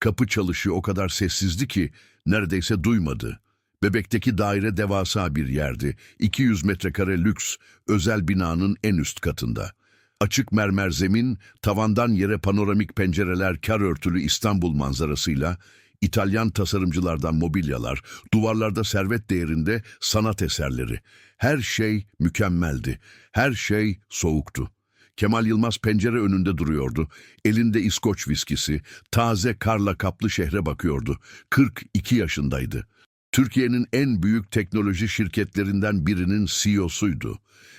Kapı çalışı o kadar sessizdi ki neredeyse duymadı. Bebekteki daire devasa bir yerdi. 200 metrekare lüks, özel binanın en üst katında. Açık mermer zemin, tavandan yere panoramik pencereler, kar örtülü İstanbul manzarasıyla, İtalyan tasarımcılardan mobilyalar, duvarlarda servet değerinde sanat eserleri. Her şey mükemmeldi. Her şey soğuktu. Kemal Yılmaz pencere önünde duruyordu. Elinde İskoç viskisi, taze karla kaplı şehre bakıyordu. 42 yaşındaydı. Türkiye'nin en büyük teknoloji şirketlerinden birinin CEO'suydu.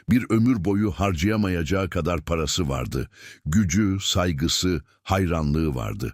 Bir ömür boyu harcayamayacağı kadar parası vardı. Gücü, saygısı, hayranlığı vardı.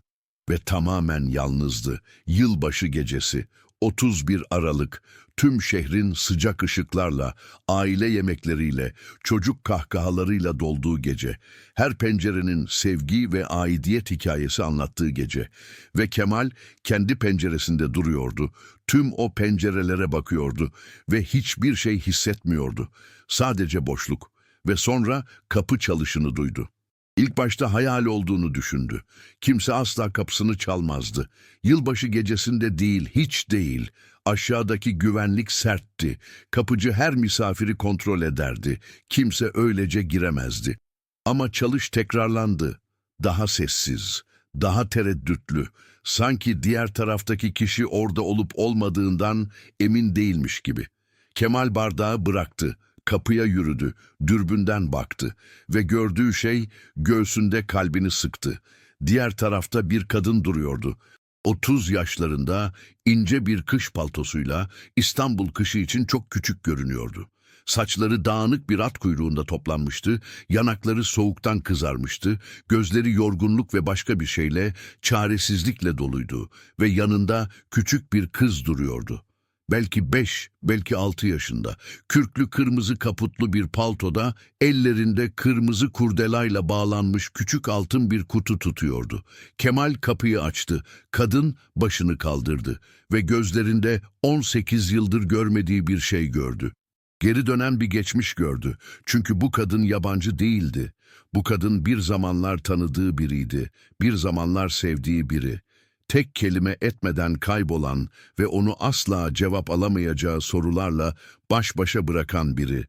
Ve tamamen yalnızdı. Yılbaşı gecesi, 31 Aralık, tüm şehrin sıcak ışıklarla, aile yemekleriyle, çocuk kahkahalarıyla dolduğu gece, her pencerenin sevgi ve aidiyet hikayesi anlattığı gece ve Kemal kendi penceresinde duruyordu, tüm o pencerelere bakıyordu ve hiçbir şey hissetmiyordu. Sadece boşluk ve sonra kapı çalışını duydu. İlk başta hayal olduğunu düşündü. Kimse asla kapısını çalmazdı. Yılbaşı gecesinde değil, hiç değil. Aşağıdaki güvenlik sertti. Kapıcı her misafiri kontrol ederdi. Kimse öylece giremezdi. Ama çalış tekrarlandı. Daha sessiz, daha tereddütlü. Sanki diğer taraftaki kişi orada olup olmadığından emin değilmiş gibi. Kemal bardağı bıraktı. Kapıya yürüdü, dürbünden baktı ve gördüğü şey göğsünde kalbini sıktı. Diğer tarafta bir kadın duruyordu. 30 yaşlarında ince bir kış paltosuyla İstanbul kışı için çok küçük görünüyordu. Saçları dağınık bir at kuyruğunda toplanmıştı, yanakları soğuktan kızarmıştı, gözleri yorgunluk ve başka bir şeyle, çaresizlikle doluydu ve yanında küçük bir kız duruyordu. Belki beş, belki altı yaşında. Kürklü kırmızı kaputlu bir paltoda, ellerinde kırmızı kurdelayla bağlanmış küçük altın bir kutu tutuyordu. Kemal kapıyı açtı. Kadın başını kaldırdı ve gözlerinde 18 yıldır görmediği bir şey gördü. Geri dönen bir geçmiş gördü. Çünkü bu kadın yabancı değildi. Bu kadın bir zamanlar tanıdığı biriydi. Bir zamanlar sevdiği biri tek kelime etmeden kaybolan ve onu asla cevap alamayacağı sorularla baş başa bırakan biri.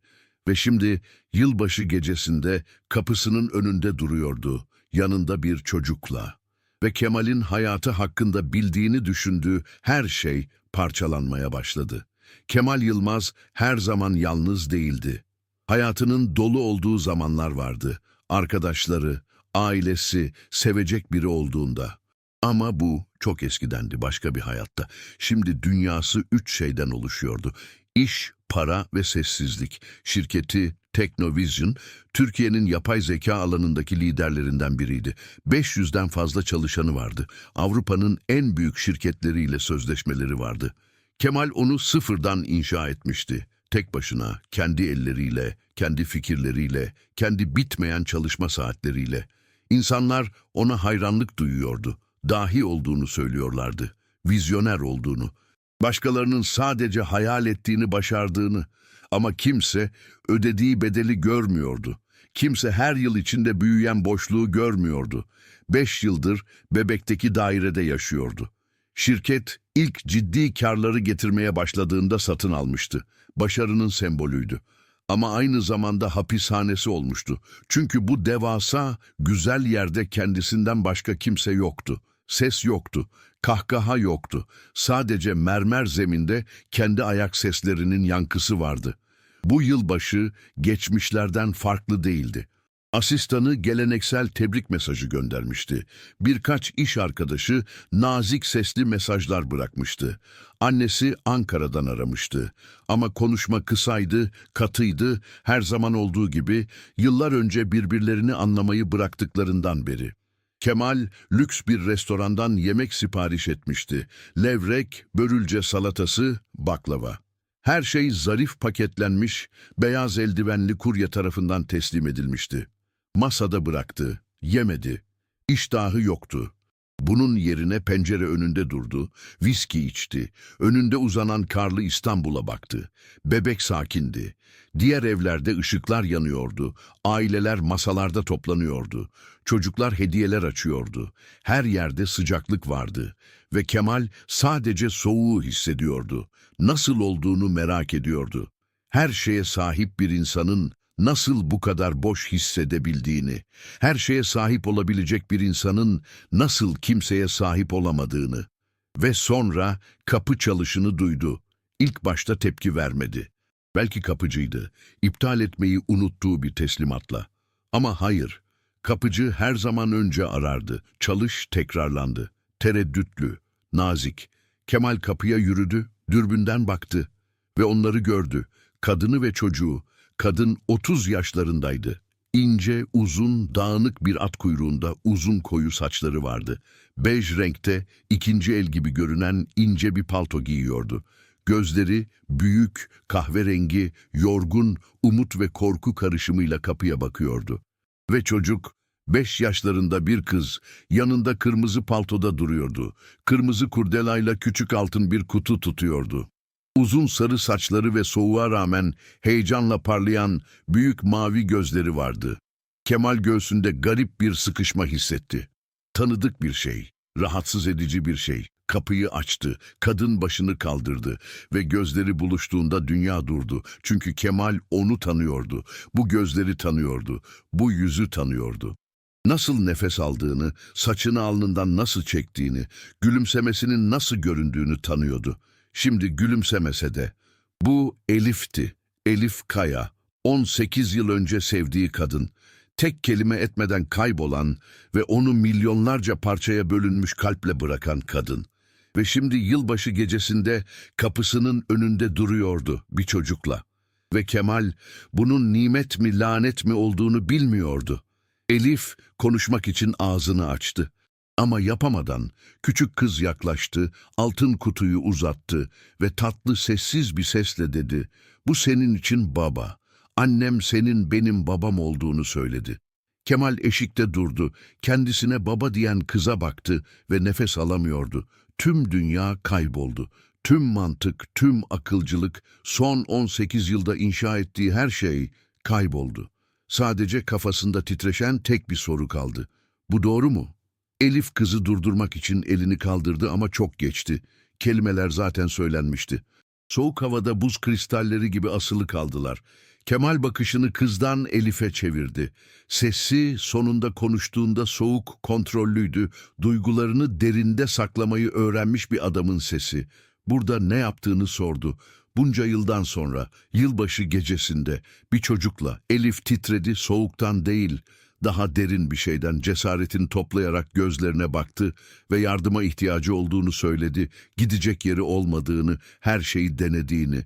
Ve şimdi yılbaşı gecesinde kapısının önünde duruyordu, yanında bir çocukla. Ve Kemal'in hayatı hakkında bildiğini düşündüğü her şey parçalanmaya başladı. Kemal Yılmaz her zaman yalnız değildi. Hayatının dolu olduğu zamanlar vardı. Arkadaşları, ailesi, sevecek biri olduğunda. Ama bu çok eskidendi başka bir hayatta. Şimdi dünyası üç şeyden oluşuyordu. İş, para ve sessizlik. Şirketi Teknovision, Türkiye'nin yapay zeka alanındaki liderlerinden biriydi. 500'den fazla çalışanı vardı. Avrupa'nın en büyük şirketleriyle sözleşmeleri vardı. Kemal onu sıfırdan inşa etmişti. Tek başına, kendi elleriyle, kendi fikirleriyle, kendi bitmeyen çalışma saatleriyle. İnsanlar ona hayranlık duyuyordu dahi olduğunu söylüyorlardı, vizyoner olduğunu, başkalarının sadece hayal ettiğini başardığını ama kimse ödediği bedeli görmüyordu. Kimse her yıl içinde büyüyen boşluğu görmüyordu. Beş yıldır bebekteki dairede yaşıyordu. Şirket ilk ciddi karları getirmeye başladığında satın almıştı. Başarının sembolüydü. Ama aynı zamanda hapishanesi olmuştu. Çünkü bu devasa, güzel yerde kendisinden başka kimse yoktu. Ses yoktu, kahkaha yoktu. Sadece mermer zeminde kendi ayak seslerinin yankısı vardı. Bu yılbaşı geçmişlerden farklı değildi. Asistanı geleneksel tebrik mesajı göndermişti. Birkaç iş arkadaşı nazik sesli mesajlar bırakmıştı. Annesi Ankara'dan aramıştı. Ama konuşma kısaydı, katıydı, her zaman olduğu gibi yıllar önce birbirlerini anlamayı bıraktıklarından beri. Kemal lüks bir restorandan yemek sipariş etmişti. Levrek, börülce salatası, baklava. Her şey zarif paketlenmiş, beyaz eldivenli kurye tarafından teslim edilmişti. Masada bıraktı, yemedi. İştahı yoktu. Bunun yerine pencere önünde durdu, viski içti, önünde uzanan karlı İstanbul'a baktı. Bebek sakindi. Diğer evlerde ışıklar yanıyordu, aileler masalarda toplanıyordu, çocuklar hediyeler açıyordu. Her yerde sıcaklık vardı ve Kemal sadece soğuğu hissediyordu. Nasıl olduğunu merak ediyordu. Her şeye sahip bir insanın nasıl bu kadar boş hissedebildiğini, her şeye sahip olabilecek bir insanın nasıl kimseye sahip olamadığını ve sonra kapı çalışını duydu. İlk başta tepki vermedi. Belki kapıcıydı, iptal etmeyi unuttuğu bir teslimatla. Ama hayır, kapıcı her zaman önce arardı, çalış tekrarlandı. Tereddütlü, nazik. Kemal kapıya yürüdü, dürbünden baktı ve onları gördü. Kadını ve çocuğu, Kadın 30 yaşlarındaydı. İnce, uzun, dağınık bir at kuyruğunda uzun koyu saçları vardı. Bej renkte, ikinci el gibi görünen ince bir palto giyiyordu. Gözleri büyük, kahverengi, yorgun, umut ve korku karışımıyla kapıya bakıyordu. Ve çocuk, beş yaşlarında bir kız, yanında kırmızı paltoda duruyordu. Kırmızı kurdelayla küçük altın bir kutu tutuyordu. Uzun sarı saçları ve soğuğa rağmen heyecanla parlayan büyük mavi gözleri vardı. Kemal göğsünde garip bir sıkışma hissetti. Tanıdık bir şey, rahatsız edici bir şey. Kapıyı açtı, kadın başını kaldırdı ve gözleri buluştuğunda dünya durdu. Çünkü Kemal onu tanıyordu, bu gözleri tanıyordu, bu yüzü tanıyordu. Nasıl nefes aldığını, saçını alnından nasıl çektiğini, gülümsemesinin nasıl göründüğünü tanıyordu. Şimdi gülümsemese de. Bu Elif'ti. Elif Kaya. 18 yıl önce sevdiği kadın. Tek kelime etmeden kaybolan ve onu milyonlarca parçaya bölünmüş kalple bırakan kadın. Ve şimdi yılbaşı gecesinde kapısının önünde duruyordu bir çocukla. Ve Kemal bunun nimet mi lanet mi olduğunu bilmiyordu. Elif konuşmak için ağzını açtı. Ama yapamadan küçük kız yaklaştı, altın kutuyu uzattı ve tatlı sessiz bir sesle dedi, ''Bu senin için baba, annem senin benim babam olduğunu söyledi.'' Kemal eşikte durdu, kendisine baba diyen kıza baktı ve nefes alamıyordu. Tüm dünya kayboldu. Tüm mantık, tüm akılcılık, son 18 yılda inşa ettiği her şey kayboldu. Sadece kafasında titreşen tek bir soru kaldı. Bu doğru mu? Elif kızı durdurmak için elini kaldırdı ama çok geçti. Kelimeler zaten söylenmişti. Soğuk havada buz kristalleri gibi asılı kaldılar. Kemal bakışını kızdan Elif'e çevirdi. Sesi sonunda konuştuğunda soğuk, kontrollüydü. Duygularını derinde saklamayı öğrenmiş bir adamın sesi. Burada ne yaptığını sordu. Bunca yıldan sonra, yılbaşı gecesinde bir çocukla Elif titredi soğuktan değil, daha derin bir şeyden cesaretini toplayarak gözlerine baktı ve yardıma ihtiyacı olduğunu söyledi, gidecek yeri olmadığını, her şeyi denediğini.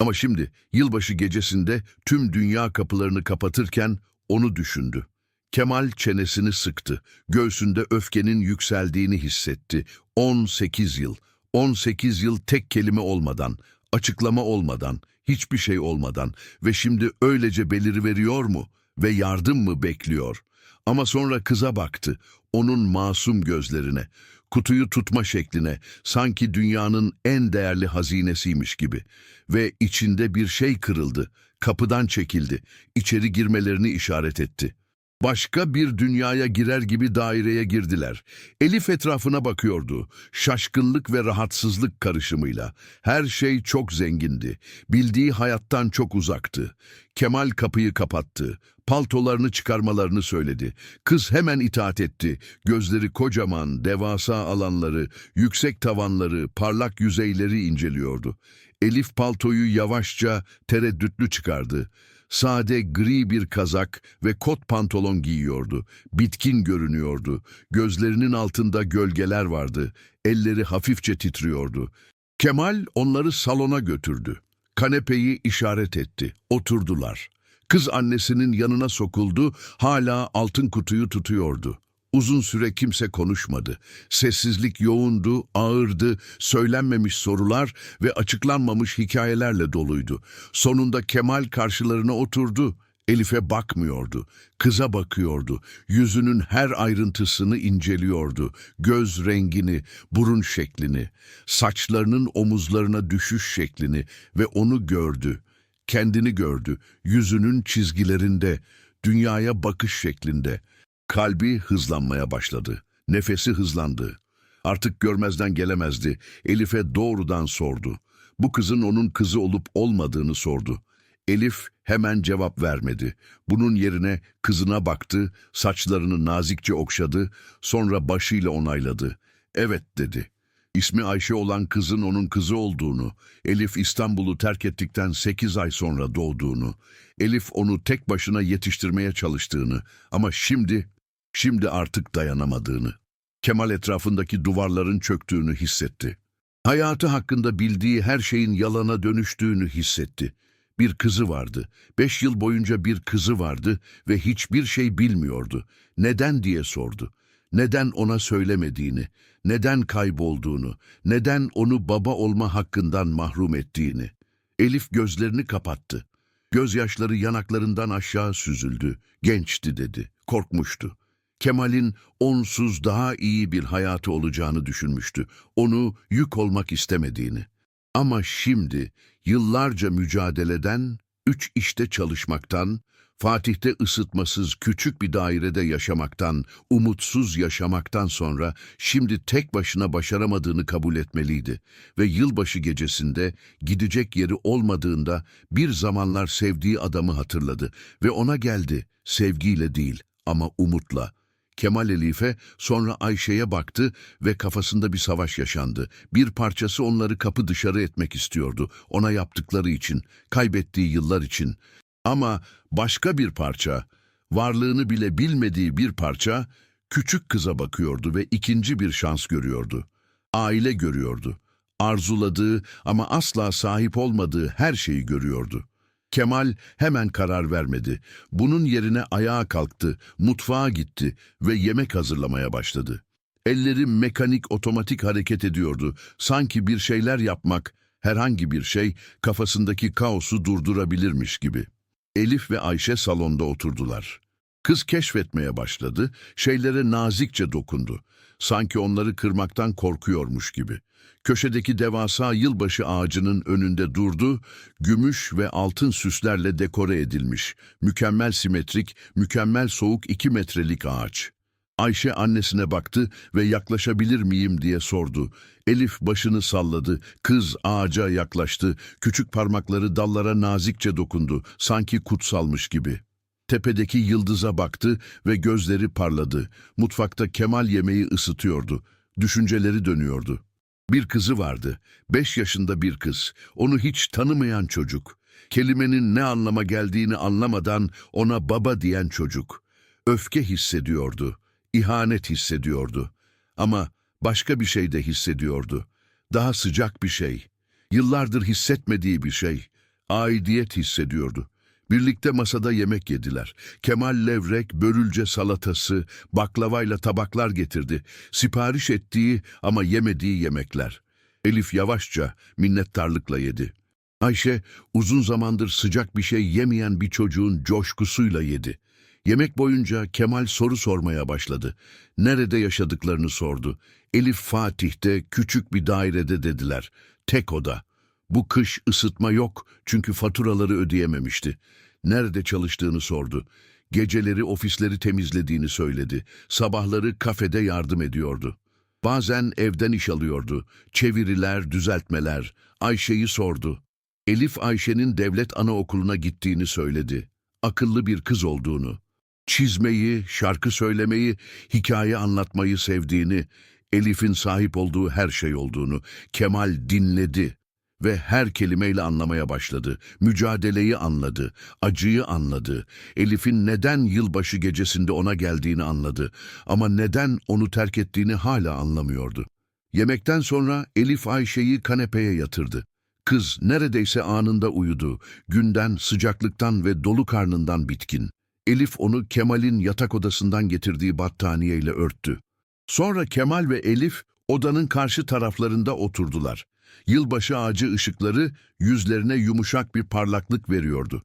Ama şimdi yılbaşı gecesinde tüm dünya kapılarını kapatırken onu düşündü. Kemal çenesini sıktı, göğsünde öfkenin yükseldiğini hissetti. 18 yıl, 18 yıl tek kelime olmadan, açıklama olmadan, hiçbir şey olmadan ve şimdi öylece beliriveriyor mu?'' Ve yardım mı bekliyor? Ama sonra kıza baktı, onun masum gözlerine, kutuyu tutma şekline, sanki dünyanın en değerli hazinesiymiş gibi. Ve içinde bir şey kırıldı, kapıdan çekildi, içeri girmelerini işaret etti. Başka bir dünyaya girer gibi daireye girdiler. Elif etrafına bakıyordu. Şaşkınlık ve rahatsızlık karışımıyla. Her şey çok zengindi. Bildiği hayattan çok uzaktı. Kemal kapıyı kapattı. Paltolarını çıkarmalarını söyledi. Kız hemen itaat etti. Gözleri kocaman, devasa alanları, yüksek tavanları, parlak yüzeyleri inceliyordu. Elif paltoyu yavaşça, tereddütlü çıkardı. Sade gri bir kazak ve kot pantolon giyiyordu. Bitkin görünüyordu. Gözlerinin altında gölgeler vardı. Elleri hafifçe titriyordu. Kemal onları salona götürdü. Kanepeyi işaret etti. Oturdular. Kız annesinin yanına sokuldu, hala altın kutuyu tutuyordu. Uzun süre kimse konuşmadı. Sessizlik yoğundu, ağırdı, söylenmemiş sorular ve açıklanmamış hikayelerle doluydu. Sonunda Kemal karşılarına oturdu. Elif'e bakmıyordu, kıza bakıyordu. Yüzünün her ayrıntısını inceliyordu. Göz rengini, burun şeklini, saçlarının omuzlarına düşüş şeklini ve onu gördü. Kendini gördü, yüzünün çizgilerinde, dünyaya bakış şeklinde. Kalbi hızlanmaya başladı. Nefesi hızlandı. Artık görmezden gelemezdi. Elif'e doğrudan sordu. Bu kızın onun kızı olup olmadığını sordu. Elif hemen cevap vermedi. Bunun yerine kızına baktı, saçlarını nazikçe okşadı, sonra başıyla onayladı. Evet dedi. İsmi Ayşe olan kızın onun kızı olduğunu, Elif İstanbul'u terk ettikten sekiz ay sonra doğduğunu, Elif onu tek başına yetiştirmeye çalıştığını ama şimdi, şimdi artık dayanamadığını. Kemal etrafındaki duvarların çöktüğünü hissetti. Hayatı hakkında bildiği her şeyin yalana dönüştüğünü hissetti. Bir kızı vardı. Beş yıl boyunca bir kızı vardı ve hiçbir şey bilmiyordu. Neden diye sordu. Neden ona söylemediğini, neden kaybolduğunu, neden onu baba olma hakkından mahrum ettiğini. Elif gözlerini kapattı. Gözyaşları yanaklarından aşağı süzüldü. Gençti dedi, korkmuştu. Kemal'in onsuz daha iyi bir hayatı olacağını düşünmüştü. Onu yük olmak istemediğini. Ama şimdi yıllarca mücadeleden, üç işte çalışmaktan, Fatih'te ısıtmasız küçük bir dairede yaşamaktan, umutsuz yaşamaktan sonra şimdi tek başına başaramadığını kabul etmeliydi. Ve yılbaşı gecesinde gidecek yeri olmadığında bir zamanlar sevdiği adamı hatırladı ve ona geldi sevgiyle değil ama umutla. Kemal Elif'e sonra Ayşe'ye baktı ve kafasında bir savaş yaşandı. Bir parçası onları kapı dışarı etmek istiyordu. Ona yaptıkları için, kaybettiği yıllar için. Ama başka bir parça, varlığını bile bilmediği bir parça, küçük kıza bakıyordu ve ikinci bir şans görüyordu. Aile görüyordu. Arzuladığı ama asla sahip olmadığı her şeyi görüyordu. Kemal hemen karar vermedi. Bunun yerine ayağa kalktı, mutfağa gitti ve yemek hazırlamaya başladı. Elleri mekanik otomatik hareket ediyordu. Sanki bir şeyler yapmak, herhangi bir şey kafasındaki kaosu durdurabilirmiş gibi. Elif ve Ayşe salonda oturdular. Kız keşfetmeye başladı, şeylere nazikçe dokundu. Sanki onları kırmaktan korkuyormuş gibi. Köşedeki devasa yılbaşı ağacının önünde durdu, gümüş ve altın süslerle dekore edilmiş, mükemmel simetrik, mükemmel soğuk iki metrelik ağaç. Ayşe annesine baktı ve yaklaşabilir miyim diye sordu. Elif başını salladı, kız ağaca yaklaştı, küçük parmakları dallara nazikçe dokundu, sanki kutsalmış gibi. Tepedeki yıldıza baktı ve gözleri parladı. Mutfakta Kemal yemeği ısıtıyordu. Düşünceleri dönüyordu. Bir kızı vardı. Beş yaşında bir kız. Onu hiç tanımayan çocuk. Kelimenin ne anlama geldiğini anlamadan ona baba diyen çocuk. Öfke hissediyordu. İhanet hissediyordu. Ama başka bir şey de hissediyordu. Daha sıcak bir şey. Yıllardır hissetmediği bir şey. Aidiyet hissediyordu. Birlikte masada yemek yediler. Kemal levrek, börülce salatası, baklavayla tabaklar getirdi. Sipariş ettiği ama yemediği yemekler. Elif yavaşça, minnettarlıkla yedi. Ayşe uzun zamandır sıcak bir şey yemeyen bir çocuğun coşkusuyla yedi. Yemek boyunca Kemal soru sormaya başladı. Nerede yaşadıklarını sordu. Elif Fatih'te küçük bir dairede dediler. Tek oda. Bu kış ısıtma yok çünkü faturaları ödeyememişti. Nerede çalıştığını sordu. Geceleri ofisleri temizlediğini söyledi. Sabahları kafede yardım ediyordu. Bazen evden iş alıyordu. Çeviriler, düzeltmeler. Ayşe'yi sordu. Elif Ayşe'nin devlet anaokuluna gittiğini söyledi. Akıllı bir kız olduğunu. Çizmeyi, şarkı söylemeyi, hikaye anlatmayı sevdiğini, Elif'in sahip olduğu her şey olduğunu Kemal dinledi ve her kelimeyle anlamaya başladı. Mücadeleyi anladı, acıyı anladı. Elif'in neden yılbaşı gecesinde ona geldiğini anladı. Ama neden onu terk ettiğini hala anlamıyordu. Yemekten sonra Elif Ayşe'yi kanepeye yatırdı. Kız neredeyse anında uyudu. Günden, sıcaklıktan ve dolu karnından bitkin. Elif onu Kemal'in yatak odasından getirdiği battaniyeyle örttü. Sonra Kemal ve Elif odanın karşı taraflarında oturdular. Yılbaşı ağacı ışıkları yüzlerine yumuşak bir parlaklık veriyordu.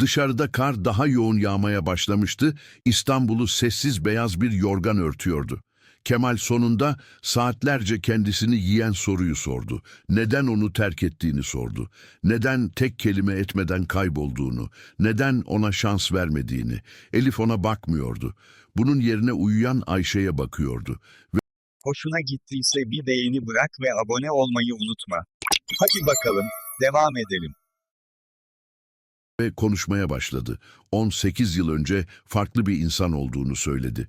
Dışarıda kar daha yoğun yağmaya başlamıştı, İstanbul'u sessiz beyaz bir yorgan örtüyordu. Kemal sonunda saatlerce kendisini yiyen soruyu sordu. Neden onu terk ettiğini sordu. Neden tek kelime etmeden kaybolduğunu, neden ona şans vermediğini. Elif ona bakmıyordu. Bunun yerine uyuyan Ayşe'ye bakıyordu. Hoşuna gittiyse bir beğeni bırak ve abone olmayı unutma. Hadi bakalım, devam edelim. ve konuşmaya başladı. 18 yıl önce farklı bir insan olduğunu söyledi.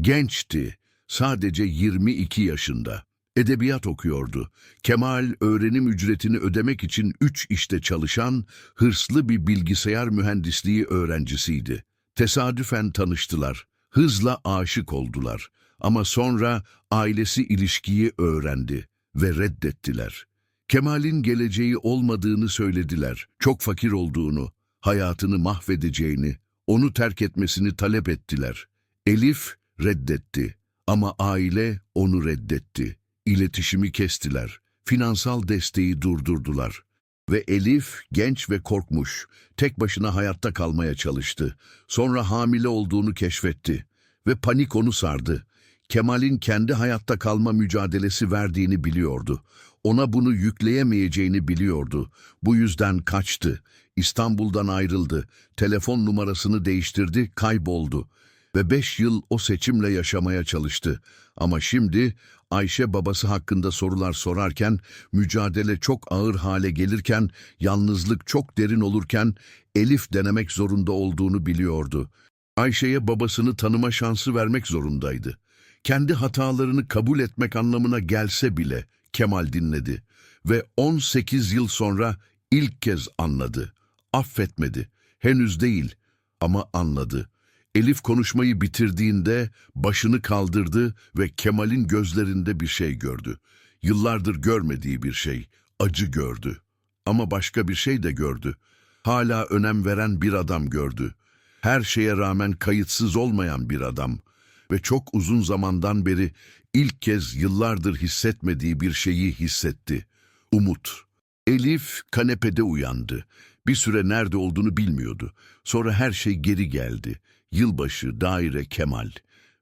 Gençti, sadece 22 yaşında. Edebiyat okuyordu. Kemal öğrenim ücretini ödemek için üç işte çalışan, hırslı bir bilgisayar mühendisliği öğrencisiydi. Tesadüfen tanıştılar. Hızla aşık oldular. Ama sonra ailesi ilişkiyi öğrendi ve reddettiler. Kemal'in geleceği olmadığını söylediler. Çok fakir olduğunu, hayatını mahvedeceğini, onu terk etmesini talep ettiler. Elif reddetti ama aile onu reddetti. İletişimi kestiler. Finansal desteği durdurdular. Ve Elif genç ve korkmuş, tek başına hayatta kalmaya çalıştı. Sonra hamile olduğunu keşfetti ve panik onu sardı. Kemal'in kendi hayatta kalma mücadelesi verdiğini biliyordu. Ona bunu yükleyemeyeceğini biliyordu. Bu yüzden kaçtı. İstanbul'dan ayrıldı. Telefon numarasını değiştirdi, kayboldu. Ve beş yıl o seçimle yaşamaya çalıştı. Ama şimdi Ayşe babası hakkında sorular sorarken, mücadele çok ağır hale gelirken, yalnızlık çok derin olurken Elif denemek zorunda olduğunu biliyordu. Ayşe'ye babasını tanıma şansı vermek zorundaydı. Kendi hatalarını kabul etmek anlamına gelse bile Kemal dinledi ve 18 yıl sonra ilk kez anladı. Affetmedi. Henüz değil ama anladı. Elif konuşmayı bitirdiğinde başını kaldırdı ve Kemal'in gözlerinde bir şey gördü. Yıllardır görmediği bir şey, acı gördü. Ama başka bir şey de gördü. Hala önem veren bir adam gördü. Her şeye rağmen kayıtsız olmayan bir adam ve çok uzun zamandan beri ilk kez yıllardır hissetmediği bir şeyi hissetti. Umut. Elif kanepede uyandı. Bir süre nerede olduğunu bilmiyordu. Sonra her şey geri geldi. Yılbaşı, daire, Kemal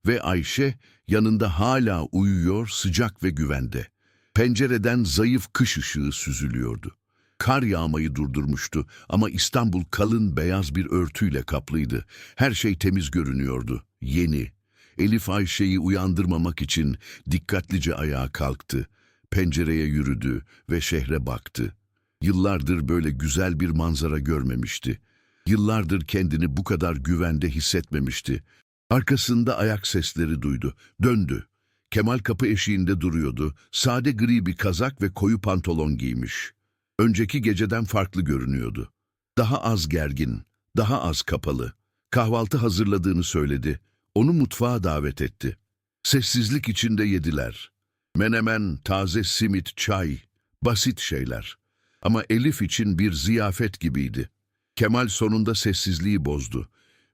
ve Ayşe yanında hala uyuyor, sıcak ve güvende. Pencereden zayıf kış ışığı süzülüyordu. Kar yağmayı durdurmuştu ama İstanbul kalın beyaz bir örtüyle kaplıydı. Her şey temiz görünüyordu, yeni. Elif Ayşe'yi uyandırmamak için dikkatlice ayağa kalktı. Pencereye yürüdü ve şehre baktı. Yıllardır böyle güzel bir manzara görmemişti. Yıllardır kendini bu kadar güvende hissetmemişti. Arkasında ayak sesleri duydu. Döndü. Kemal kapı eşiğinde duruyordu. Sade gri bir kazak ve koyu pantolon giymiş. Önceki geceden farklı görünüyordu. Daha az gergin, daha az kapalı. Kahvaltı hazırladığını söyledi. Onu mutfağa davet etti. Sessizlik içinde yediler. Menemen, taze simit, çay, basit şeyler. Ama Elif için bir ziyafet gibiydi. Kemal sonunda sessizliği bozdu.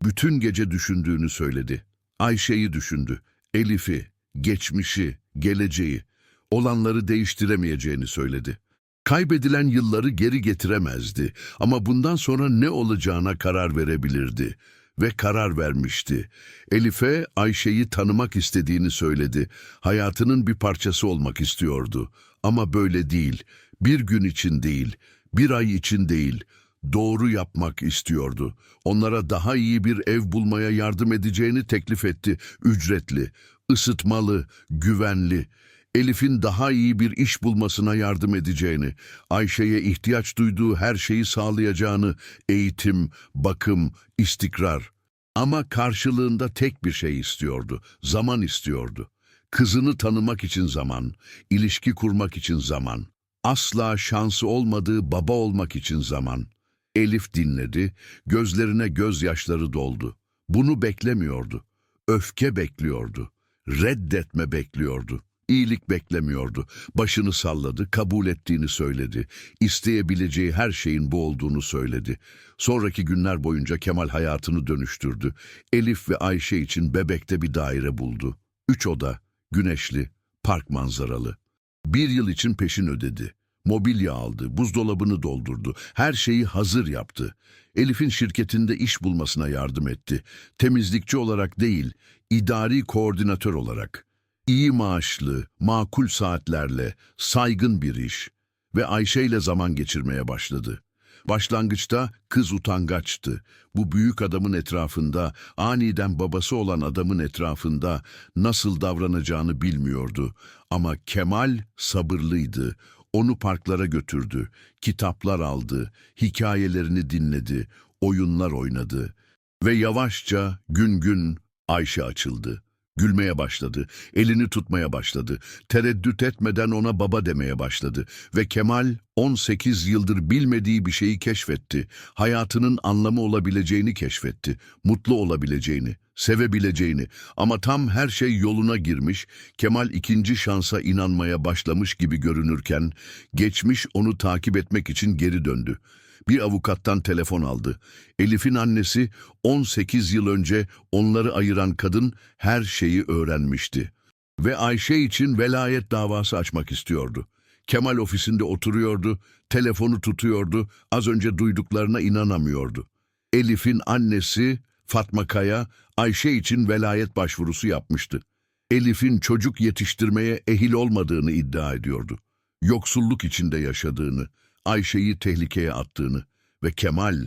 Bütün gece düşündüğünü söyledi. Ayşe'yi düşündü. Elif'i, geçmişi, geleceği, olanları değiştiremeyeceğini söyledi. Kaybedilen yılları geri getiremezdi ama bundan sonra ne olacağına karar verebilirdi ve karar vermişti. Elif'e Ayşe'yi tanımak istediğini söyledi. Hayatının bir parçası olmak istiyordu. Ama böyle değil. Bir gün için değil, bir ay için değil. Doğru yapmak istiyordu. Onlara daha iyi bir ev bulmaya yardım edeceğini teklif etti. Ücretli, ısıtmalı, güvenli. Elif'in daha iyi bir iş bulmasına yardım edeceğini, Ayşe'ye ihtiyaç duyduğu her şeyi sağlayacağını, eğitim, bakım, istikrar. Ama karşılığında tek bir şey istiyordu, zaman istiyordu. Kızını tanımak için zaman, ilişki kurmak için zaman. Asla şansı olmadığı baba olmak için zaman. Elif dinledi, gözlerine gözyaşları doldu. Bunu beklemiyordu. Öfke bekliyordu. Reddetme bekliyordu. İyilik beklemiyordu. Başını salladı, kabul ettiğini söyledi. İsteyebileceği her şeyin bu olduğunu söyledi. Sonraki günler boyunca Kemal hayatını dönüştürdü. Elif ve Ayşe için Bebek'te bir daire buldu. Üç oda, güneşli, park manzaralı. Bir yıl için peşin ödedi. Mobilya aldı, buzdolabını doldurdu, her şeyi hazır yaptı. Elif'in şirketinde iş bulmasına yardım etti. Temizlikçi olarak değil, idari koordinatör olarak. İyi maaşlı, makul saatlerle, saygın bir iş ve Ayşe ile zaman geçirmeye başladı. Başlangıçta kız utangaçtı. Bu büyük adamın etrafında, aniden babası olan adamın etrafında nasıl davranacağını bilmiyordu. Ama Kemal sabırlıydı. Onu parklara götürdü, kitaplar aldı, hikayelerini dinledi, oyunlar oynadı. Ve yavaşça gün gün Ayşe açıldı. Gülmeye başladı, elini tutmaya başladı. Tereddüt etmeden ona baba demeye başladı. Ve Kemal 18 yıldır bilmediği bir şeyi keşfetti. Hayatının anlamı olabileceğini keşfetti. Mutlu olabileceğini, sevebileceğini. Ama tam her şey yoluna girmiş, Kemal ikinci şansa inanmaya başlamış gibi görünürken, geçmiş onu takip etmek için geri döndü bir avukattan telefon aldı. Elif'in annesi 18 yıl önce onları ayıran kadın her şeyi öğrenmişti. Ve Ayşe için velayet davası açmak istiyordu. Kemal ofisinde oturuyordu, telefonu tutuyordu, az önce duyduklarına inanamıyordu. Elif'in annesi Fatma Kaya, Ayşe için velayet başvurusu yapmıştı. Elif'in çocuk yetiştirmeye ehil olmadığını iddia ediyordu. Yoksulluk içinde yaşadığını, Ayşe'yi tehlikeye attığını ve Kemal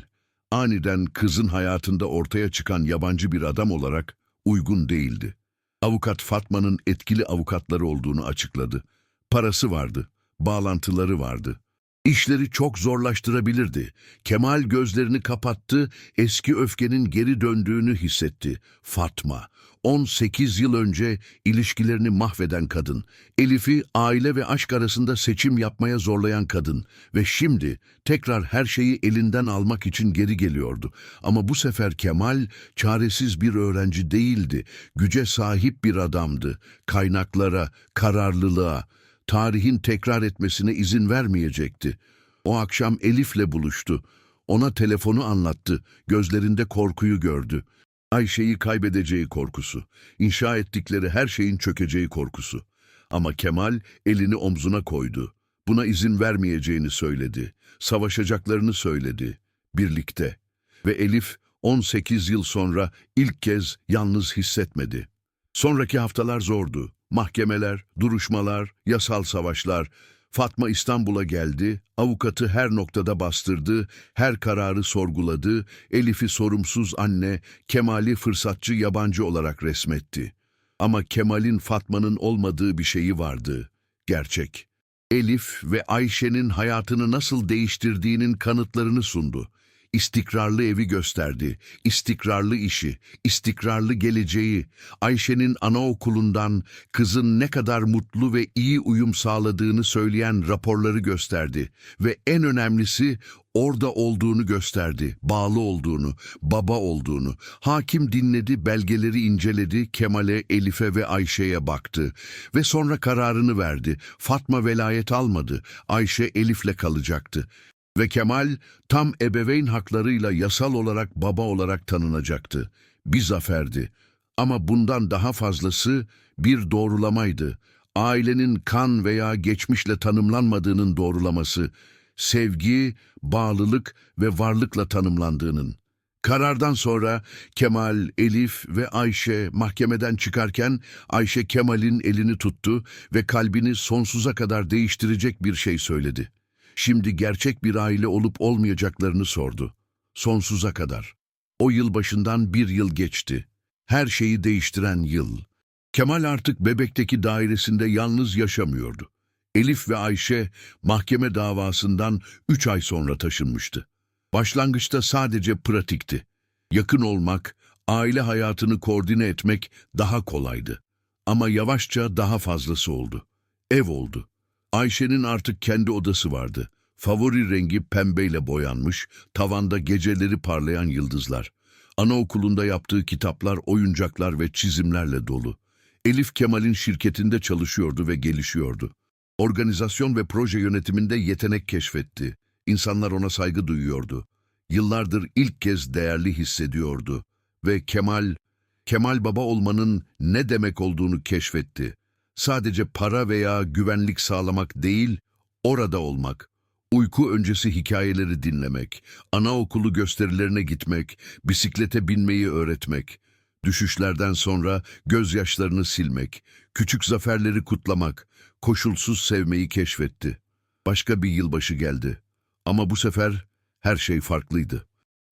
aniden kızın hayatında ortaya çıkan yabancı bir adam olarak uygun değildi. Avukat Fatma'nın etkili avukatları olduğunu açıkladı. Parası vardı, bağlantıları vardı. İşleri çok zorlaştırabilirdi. Kemal gözlerini kapattı, eski öfkenin geri döndüğünü hissetti. Fatma, 18 yıl önce ilişkilerini mahveden kadın, Elif'i aile ve aşk arasında seçim yapmaya zorlayan kadın ve şimdi tekrar her şeyi elinden almak için geri geliyordu. Ama bu sefer Kemal çaresiz bir öğrenci değildi, güce sahip bir adamdı. Kaynaklara, kararlılığa, tarihin tekrar etmesine izin vermeyecekti. O akşam Elif'le buluştu. Ona telefonu anlattı, gözlerinde korkuyu gördü. Ayşe'yi kaybedeceği korkusu, inşa ettikleri her şeyin çökeceği korkusu. Ama Kemal elini omzuna koydu. Buna izin vermeyeceğini söyledi. Savaşacaklarını söyledi. Birlikte. Ve Elif 18 yıl sonra ilk kez yalnız hissetmedi. Sonraki haftalar zordu. Mahkemeler, duruşmalar, yasal savaşlar. Fatma İstanbul'a geldi, avukatı her noktada bastırdı, her kararı sorguladı, Elif'i sorumsuz anne, Kemal'i fırsatçı yabancı olarak resmetti. Ama Kemal'in Fatma'nın olmadığı bir şeyi vardı, gerçek. Elif ve Ayşe'nin hayatını nasıl değiştirdiğinin kanıtlarını sundu. İstikrarlı evi gösterdi, istikrarlı işi, istikrarlı geleceği, Ayşe'nin anaokulundan kızın ne kadar mutlu ve iyi uyum sağladığını söyleyen raporları gösterdi ve en önemlisi orada olduğunu gösterdi, bağlı olduğunu, baba olduğunu. Hakim dinledi, belgeleri inceledi, Kemal'e, Elif'e ve Ayşe'ye baktı ve sonra kararını verdi. Fatma velayet almadı, Ayşe Elif'le kalacaktı. Ve Kemal tam ebeveyn haklarıyla yasal olarak baba olarak tanınacaktı. Bir zaferdi. Ama bundan daha fazlası bir doğrulamaydı. Ailenin kan veya geçmişle tanımlanmadığının doğrulaması, sevgi, bağlılık ve varlıkla tanımlandığının. Karardan sonra Kemal, Elif ve Ayşe mahkemeden çıkarken Ayşe Kemal'in elini tuttu ve kalbini sonsuza kadar değiştirecek bir şey söyledi. Şimdi gerçek bir aile olup olmayacaklarını sordu. Sonsuza kadar. O yıl başından bir yıl geçti. Her şeyi değiştiren yıl. Kemal artık bebekteki dairesinde yalnız yaşamıyordu. Elif ve Ayşe mahkeme davasından üç ay sonra taşınmıştı. Başlangıçta sadece pratikti. Yakın olmak, aile hayatını koordine etmek daha kolaydı. Ama yavaşça daha fazlası oldu. Ev oldu. Ayşe'nin artık kendi odası vardı. Favori rengi pembeyle boyanmış, tavanda geceleri parlayan yıldızlar. Anaokulunda yaptığı kitaplar, oyuncaklar ve çizimlerle dolu. Elif Kemal'in şirketinde çalışıyordu ve gelişiyordu. Organizasyon ve proje yönetiminde yetenek keşfetti. İnsanlar ona saygı duyuyordu. Yıllardır ilk kez değerli hissediyordu. Ve Kemal, Kemal baba olmanın ne demek olduğunu keşfetti sadece para veya güvenlik sağlamak değil, orada olmak, uyku öncesi hikayeleri dinlemek, anaokulu gösterilerine gitmek, bisiklete binmeyi öğretmek, düşüşlerden sonra gözyaşlarını silmek, küçük zaferleri kutlamak, koşulsuz sevmeyi keşfetti. Başka bir yılbaşı geldi. Ama bu sefer her şey farklıydı.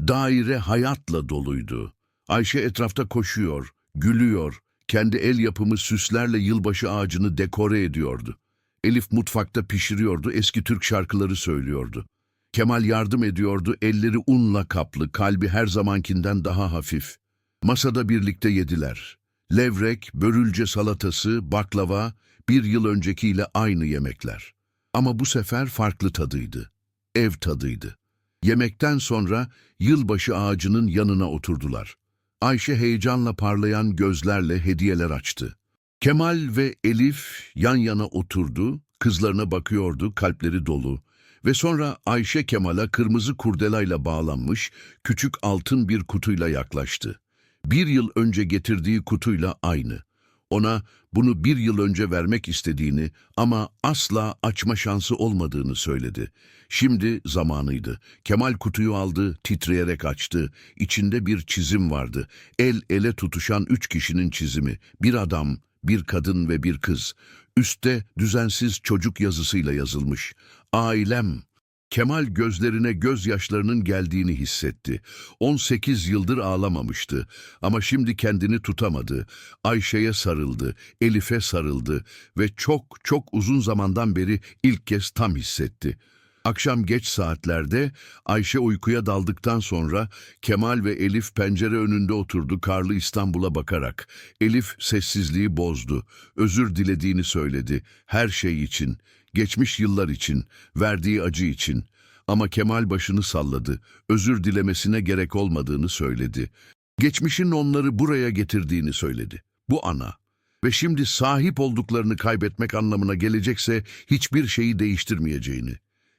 Daire hayatla doluydu. Ayşe etrafta koşuyor, gülüyor, kendi el yapımı süslerle yılbaşı ağacını dekore ediyordu. Elif mutfakta pişiriyordu, eski Türk şarkıları söylüyordu. Kemal yardım ediyordu, elleri unla kaplı, kalbi her zamankinden daha hafif. Masada birlikte yediler. Levrek, börülce salatası, baklava, bir yıl öncekiyle aynı yemekler. Ama bu sefer farklı tadıydı. Ev tadıydı. Yemekten sonra yılbaşı ağacının yanına oturdular. Ayşe heyecanla parlayan gözlerle hediyeler açtı. Kemal ve Elif yan yana oturdu, kızlarına bakıyordu, kalpleri dolu. Ve sonra Ayşe Kemal'a kırmızı kurdelayla bağlanmış küçük altın bir kutuyla yaklaştı. Bir yıl önce getirdiği kutuyla aynı. Ona bunu bir yıl önce vermek istediğini ama asla açma şansı olmadığını söyledi. Şimdi zamanıydı. Kemal kutuyu aldı, titreyerek açtı. İçinde bir çizim vardı. El ele tutuşan üç kişinin çizimi. Bir adam, bir kadın ve bir kız. Üste düzensiz çocuk yazısıyla yazılmış. Ailem. Kemal gözlerine gözyaşlarının geldiğini hissetti. 18 yıldır ağlamamıştı ama şimdi kendini tutamadı. Ayşe'ye sarıldı, Elif'e sarıldı ve çok çok uzun zamandan beri ilk kez tam hissetti. Akşam geç saatlerde Ayşe uykuya daldıktan sonra Kemal ve Elif pencere önünde oturdu karlı İstanbul'a bakarak. Elif sessizliği bozdu. Özür dilediğini söyledi. Her şey için, geçmiş yıllar için, verdiği acı için. Ama Kemal başını salladı. Özür dilemesine gerek olmadığını söyledi. Geçmişin onları buraya getirdiğini söyledi. Bu ana. Ve şimdi sahip olduklarını kaybetmek anlamına gelecekse hiçbir şeyi değiştirmeyeceğini.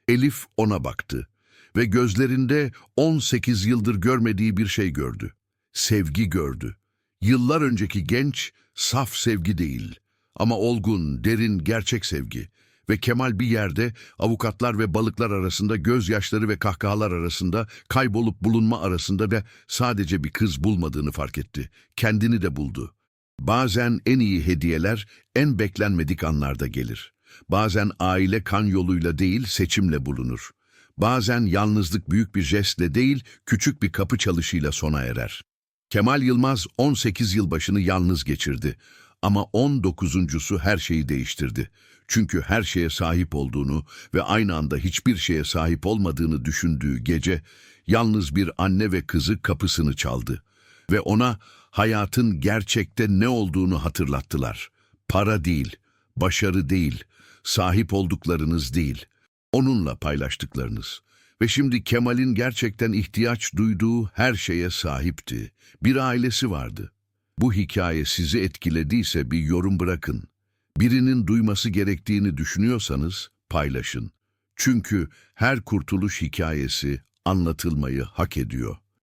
Elif ona baktı ve gözlerinde 18 yıldır görmediği bir şey gördü. Sevgi gördü. Yıllar önceki genç, saf sevgi değil ama olgun, derin, gerçek sevgi. Ve Kemal bir yerde avukatlar ve balıklar arasında gözyaşları ve kahkahalar arasında kaybolup bulunma arasında ve sadece bir kız bulmadığını fark etti. Kendini de buldu. Bazen en iyi hediyeler en beklenmedik anlarda gelir. Bazen aile kan yoluyla değil seçimle bulunur. Bazen yalnızlık büyük bir jestle değil küçük bir kapı çalışıyla sona erer. Kemal Yılmaz 18 yılbaşını yalnız geçirdi ama 19.sü her şeyi değiştirdi. Çünkü her şeye sahip olduğunu ve aynı anda hiçbir şeye sahip olmadığını düşündüğü gece yalnız bir anne ve kızı kapısını çaldı ve ona hayatın gerçekte ne olduğunu hatırlattılar. Para değil, başarı değil, sahip olduklarınız değil, onunla paylaştıklarınız. Ve şimdi Kemal'in gerçekten ihtiyaç duyduğu her şeye sahipti. Bir ailesi vardı. Bu hikaye sizi etkilediyse bir yorum bırakın. Birinin duyması gerektiğini düşünüyorsanız paylaşın. Çünkü her kurtuluş hikayesi anlatılmayı hak ediyor.